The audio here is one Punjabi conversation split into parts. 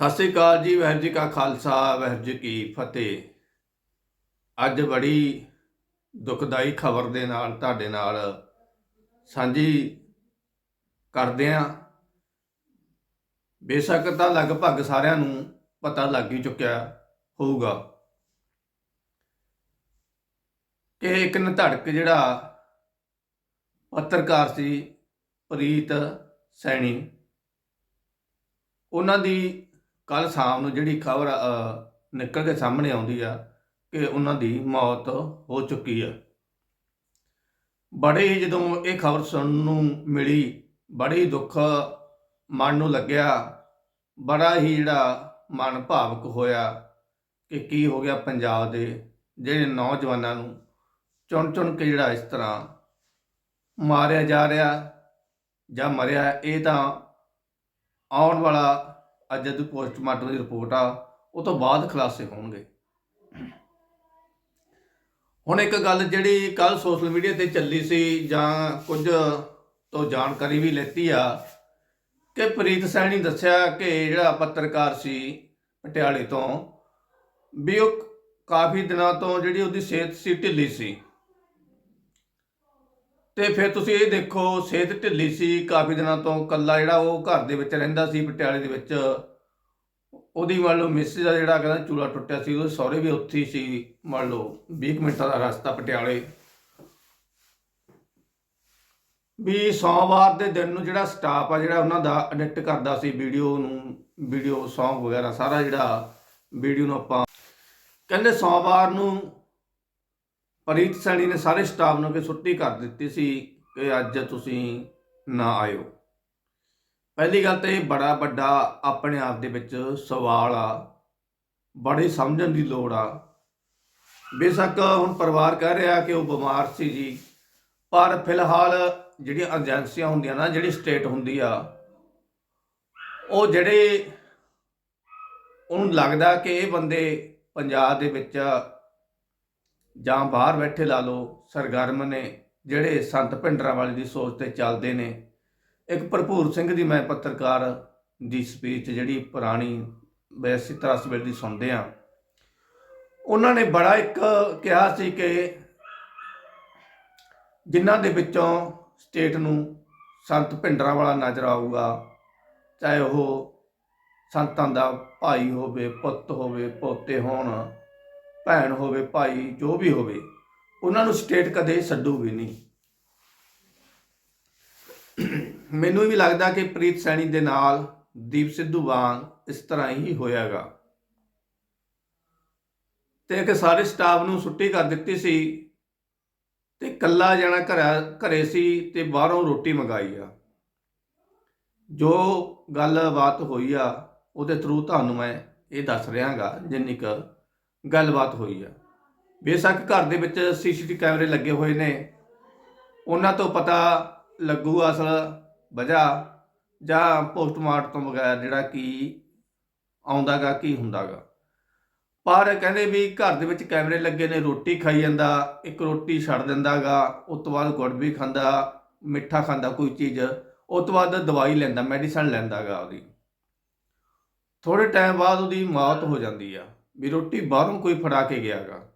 ਸਤਿ ਸ੍ਰੀ ਅਕਾਲ ਜੀ, ਵਾਹਿਗੁਰੂ ਜੀ ਕਾ ਖਾਲਸਾ, ਵਾਹਿਗੁਰੂ ਜੀ ਕੀ ਫਤਿਹ। ਅੱਜ ਬੜੀ ਦੁਖਦਾਈ ਖਬਰ ਦੇ ਨਾਲ, ਤੁਹਾਡੇ ਨਾਲ ਸਾਂਝੀ ਕਰਦੇ ਆਂ। ਬੇਸ਼ੱਕ ਤਾਂ ਲਗਭਗ ਸਾਰਿਆਂ ਨੂੰ ਪਤਾ ਲੱਗ ਹੀ ਚੁੱਕਿਆ ਹੋਊਗਾ ਕਿ ਇੱਕ ਨਧੜਕ ਜਿਹੜਾ ਪੱਤਰਕਾਰ ਸੀ, ਪ੍ਰੀਤ ਸੈਣੀ, ਉਹਨਾਂ ਦੀ ਕੱਲ ਸ਼ਾਮ ਨੂੰ ਜਿਹੜੀ ਖਬਰ ਨਿਕਲ ਕੇ ਸਾਹਮਣੇ ਆਉਂਦੀ ਆ ਕਿ ਉਹਨਾਂ ਦੀ ਮੌਤ ਹੋ ਚੁੱਕੀ ਆ। ਬੜੇ ਹੀ ਜਦੋਂ ਇਹ ਖਬਰ ਸੁਣਨ ਨੂੰ ਮਿਲੀ, ਬੜੇ ਹੀ ਦੁੱਖ ਮਨ ਨੂੰ ਲੱਗਿਆ, ਬੜਾ ਹੀ ਜਿਹੜਾ ਮਨ ਭਾਵਕ ਹੋਇਆ ਕਿ ਕੀ ਹੋ ਗਿਆ ਪੰਜਾਬ ਦੇ ਜਿਹੜੇ ਨੌਜਵਾਨਾਂ ਨੂੰ। ਚੁਣ ਚੁਣ ਕੇ ਜਿਹੜਾ ਇਸ ਤਰ੍ਹਾਂ ਮਾਰਿਆ ਜਾ ਰਿਹਾ ਜਾਂ ਮਰਿਆ, ਇਹ ਤਾਂ ਆਉਣ ਵਾਲਾ ਅੱਜ ਜਦੋਂ ਪੋਸਟਮਾਰਟਮ ਦੀ ਰਿਪੋਰਟ ਆ, ਉਹ ਤੋਂ ਬਾਅਦ ਖੁਲਾਸੇ ਹੋਣਗੇ। ਹੁਣ ਇੱਕ ਗੱਲ ਜਿਹੜੀ ਕੱਲ ਸੋਸ਼ਲ ਮੀਡੀਆ ਤੇ ਚੱਲੀ ਸੀ ਜਾਂ ਕੁਝ ਤੋਂ ਜਾਣਕਾਰੀ ਵੀ ਲੈਤੀ ਆ, ਕਿ ਪ੍ਰੀਤ ਸੈਣੀ ਦੱਸਿਆ ਕਿ ਜਿਹੜਾ ਪੱਤਰਕਾਰ ਸੀ ਪਟਿਆਲੇ ਤੋਂ, ਵੀ ਉਹ ਕਾਫੀ ਦਿਨਾਂ ਤੋਂ ਜਿਹੜੀ ਉਹਦੀ ਸਿਹਤ ਸੀ ਢਿੱਲੀ ਸੀ। ਤੇ ਫਿਰ ਤੁਸੀਂ ਇਹ ਦੇਖੋ, ਸਿਹਤ ਢਿੱਲੀ ਸੀ, ਕਾਫੀ ਦਿਨਾਂ ਤੋਂ ਕੱਲਾ ਜਿਹੜਾ ਉਹ ਘਰ ਦੇ ਵਿੱਚ ਰਹਿੰਦਾ ਸੀ, ਪਟਿਆਲੇ ਦੇ ਵਿੱਚ। ਉਹਦੀ ਮੰਨ ਲਓ ਮਿਸਿਸ ਦਾ ਜਿਹੜਾ ਕਹਿੰਦਾ ਚੂਲਾ ਟੁੱਟਿਆ ਸੀ, ਉਹਦੇ ਸਹੁਰੇ ਵੀ ਉੱਥੇ ਹੀ ਸੀ, ਮੰਨ ਲਓ 20 ਕੁ ਮਿੰਟਾਂ ਦਾ ਰਸਤਾ ਪਟਿਆਲੇ। ਵੀ ਸੋਮਵਾਰ ਦੇ ਦਿਨ ਨੂੰ ਜਿਹੜਾ ਸਟਾਫ ਆ, ਜਿਹੜਾ ਉਹਨਾਂ ਦਾ ਐਡਿਟ ਕਰਦਾ ਸੀ ਵੀਡੀਓ ਨੂੰ, ਵੀਡੀਓ ਸੌਂਗ ਵਗੈਰਾ, ਸਾਰਾ ਜਿਹੜਾ ਵੀਡੀਓ ਨੂੰ ਆਪਾਂ ਕਹਿੰਦੇ ਸੋਮਵਾਰ ਨੂੰ ਪ੍ਰੀਤ ਸੈਣੀ ਨੇ ਸਾਰੇ ਸਟਾਫ ਨੂੰ ਕਿ ਛੁੱਟੀ ਕਰ ਦਿੱਤੀ ਸੀ ਕਿ ਅੱਜ ਤੁਸੀਂ ਨਾ ਆਇਓ। ਪਹਿਲੀ ਗੱਲ ਤਾਂ ਇਹ ਬੜਾ ਵੱਡਾ ਆਪਣੇ ਆਪ ਦੇ ਵਿੱਚ ਸਵਾਲ ਆ, ਬੜੀ ਸਮਝਣ ਦੀ ਲੋੜ ਆ। ਬੇਸ਼ੱਕ ਹੁਣ ਪਰਿਵਾਰ ਕਹਿ ਰਿਹਾ ਕਿ ਉਹ ਬਿਮਾਰ ਸੀ ਜੀ, ਪਰ ਫਿਲਹਾਲ ਜਿਹੜੀਆਂ ਏਜੰਸੀਆਂ ਹੁੰਦੀਆਂ ਨਾ, ਜਿਹੜੀ ਸਟੇਟ ਹੁੰਦੀ ਆ, ਉਹ ਜਿਹੜੇ ਉਹਨੂੰ ਲੱਗਦਾ ਕਿ ਇਹ ਬੰਦੇ ਪੰਜਾਬ ਦੇ ਵਿੱਚ ਜਾਂ ਬਾਹਰ ਬੈਠੇ ਲਾ ਲਓ, ਸਰਗਰਮ ਨੇ, ਜਿਹੜੇ ਸੰਤ ਭਿੰਡਰਾਂ ਵਾਲੇ ਦੀ ਸੋਚ ਤੇ ਚੱਲਦੇ ਨੇ। ਇੱਕ ਭਰਪੂਰ ਸਿੰਘ ਦੀ ਮੈਂ ਪੱਤਰਕਾਰ ਦੀ ਸਪੀਚ ਜਿਹੜੀ ਪੁਰਾਣੀ ਵੈਸੀ ਤਰ੍ਹਾਂ ਸਵੇਰ ਦੀ ਸੁਣਦੇ ਆ ਉਹਨਾਂ ਨੇ ਬੜਾ ਇੱਕ ਕਿਹਾ ਸੀ ਕਿ ਜਿਨ੍ਹਾਂ ਦੇ ਵਿੱਚੋਂ ਸਟੇਟ ਨੂੰ ਸੰਤ ਭਿੰਡਰਾਂ ਵਾਲਾ ਨਜ਼ਰ ਆਊਗਾ, ਚਾਹੇ ਉਹ ਸੰਤਾਂ ਦਾ ਭਾਈ ਹੋਵੇ, ਪੁੱਤ ਹੋਵੇ, ਪੋਤੇ ਹੋਣ ਭੈਣ ਹੋਵੇ, ਭਾਈ, ਜੋ ਵੀ ਹੋਵੇ, ਉਹਨਾਂ ਨੂੰ ਸਟੇਟ ਕਦੇ ਛੱਡੂ ਵੀ ਨਹੀਂ। ਮੈਨੂੰ ਵੀ ਲੱਗਦਾ ਕਿ ਪ੍ਰੀਤ ਸੈਣੀ ਦੇ ਨਾਲ ਦੀਪ ਸਿੱਧੂ ਵਾਂਗ ਇਸ ਤਰ੍ਹਾਂ ਹੀ ਹੋਇਆਗਾ। ਤੇ ਕਿ ਸਾਰੇ ਸਟਾਫ ਨੂੰ ਛੁੱਟੀ ਕਰ ਦਿੱਤੀ ਸੀ ਤੇ ਕੱਲਾ ਜਾਣਾ ਘਰ ਘਰੇ ਸੀ ਤੇ ਬਾਹਰੋਂ ਰੋਟੀ ਮੰਗਾਈ ਆ। ਜੋ ਗੱਲਬਾਤ ਹੋਈ ਆ, ਉਹਦੇ ਥਰੂ ਤੁਹਾਨੂੰ ਮੈਂ ਇਹ ਦੱਸ ਰਿਹਾਗਾ, ਜਿੰਨੀ ਕੁ ਗੱਲਬਾਤ ਹੋਈ ਆ। ਬੇਸ਼ੱਕ ਘਰ ਦੇ ਵਿੱਚ ਸੀਸੀਟੀਵੀ ਕੈਮਰੇ ਲੱਗੇ ਹੋਏ ਨੇ। ਉਹਨਾਂ ਤੋਂ ਪਤਾ ਲੱਗੂ ਅਸਲ ਵਜ੍ਹਾ ਜਾਂ ਪੋਸਟਮਾਰਟਮ ਤੋਂ ਬਗੈਰ ਜਿਹੜਾ ਕੀ ਆਉਂਦਾਗਾ ਕੀ ਹੁੰਦਾਗਾ ਪਰ ਕਹਿੰਦੇ ਵੀ ਘਰ ਦੇ ਵਿੱਚ ਕੈਮਰੇ ਲੱਗੇ ਨੇ, ਰੋਟੀ ਖਾਈ ਜਾਂਦਾ, ਇੱਕ ਰੋਟੀ ਛੱਡ ਦਿੰਦਾਗਾ ਉਸ ਤੋਂ ਬਾਅਦ ਗੁੜ ਵੀ ਖਾਂਦਾ, ਮਿੱਠਾ ਖਾਂਦਾ, ਕੋਈ ਚੀਜ਼, ਉਸ ਤੋਂ ਬਾਅਦ ਦਵਾਈ ਲੈਂਦਾ, ਮੈਡੀਸਨ ਲੈਂਦਾਗਾ ਉਹਦੀ। ਥੋੜੇ ਟਾਈਮ ਬਾਅਦ ਉਹਦੀ ਮੌਤ ਹੋ ਜਾਂਦੀ ਆ। ਵੀ ਰੋਟੀ ਬਾਹਰੋਂ ਕੋਈ ਫੜਾ ਕੇ ਗਿਆਗਾ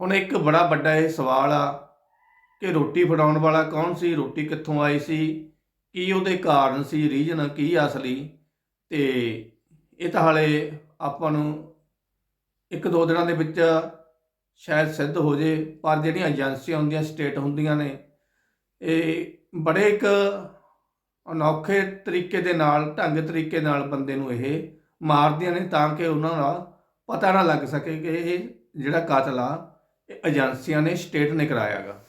ਹੁਣ ਇੱਕ ਬੜਾ ਵੱਡਾ ਇਹ ਸਵਾਲ ਆ ਕਿ ਰੋਟੀ ਫੜਾਉਣ ਵਾਲਾ ਕੌਣ ਸੀ, ਰੋਟੀ ਕਿੱਥੋਂ ਆਈ ਸੀ, ਕੀ ਉਹਦੇ ਕਾਰਨ ਸੀ, ਰੀਜਨ ਕੀ ਅਸਲੀ? ਤੇ ਇਹ ਤਾਂ ਹਾਲੇ ਆਪਾਂ ਨੂੰ ਇੱਕ ਦੋ ਦਿਨਾਂ ਦੇ ਵਿੱਚ ਸ਼ਾਇਦ ਸਿੱਧ ਹੋ ਜੇ, ਪਰ ਜਿਹੜੀਆਂ ਏਜੰਸੀਆਂ ਹੁੰਦੀਆਂ, ਸਟੇਟ ਹੁੰਦੀਆਂ ਨੇ, ਇਹ ਬੜੇ ਇੱਕ ਅਨੋਖੇ ਤਰੀਕੇ ਦੇ ਨਾਲ, ਢੰਗ ਤਰੀਕੇ ਨਾਲ ਬੰਦੇ ਨੂੰ ਇਹ ਮਾਰਦੀਆਂ ਨੇ ਤਾਂ ਕਿ ਉਹਨਾਂ ਦਾ ਪਤਾ ਨਾ ਲੱਗ ਸਕੇ ਕਿ ਇਹ ਜਿਹੜਾ ਕਾਤਲ ਆ, ਇਹ ਏਜੰਸੀਆਂ ਨੇ, ਸਟੇਟ ਨੇ ਕਰਾਇਆਗਾ।